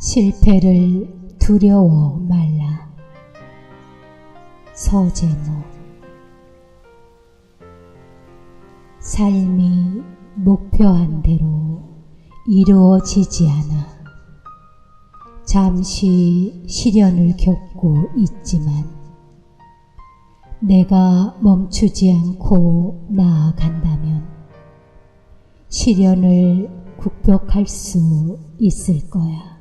실패를 두려워 말라. 서재모 삶이 목표한 대로 이루어지지 않아 잠시 시련을 겪고 있지만 내가 멈추지 않고 나아간다면 시련을 극복할 수 있을 거야.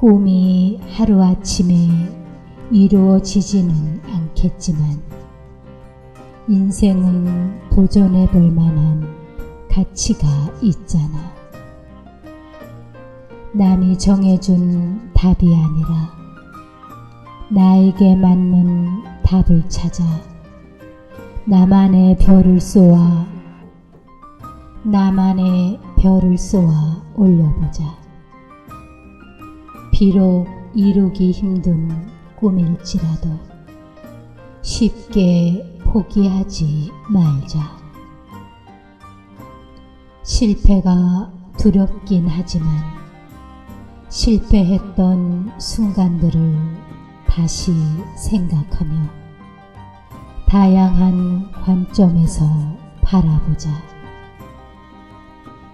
꿈이 하루아침에 이루어지지는 않겠지만 인생은 도전해 볼 만한 가치가 있잖아. 남이 정해준 답이 아니라 나에게 맞는 답을 찾아 나만의 별을 쏘아 나만의 별을 쏘아 올려보자. 비록 이루기 힘든 꿈일지라도 쉽게 포기하지 말자. 실패가 두렵긴 하지만 실패했던 순간들을 다시 생각하며 다양한 관점에서 바라보자.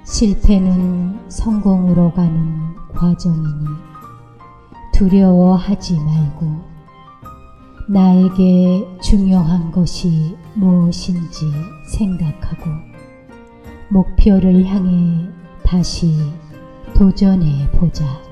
실패는 성공으로 가는 과정이니 두려워하지 말고 나에게 중요한 것이 무엇인지 생각하고 목표를 향해 다시 도전해 보자.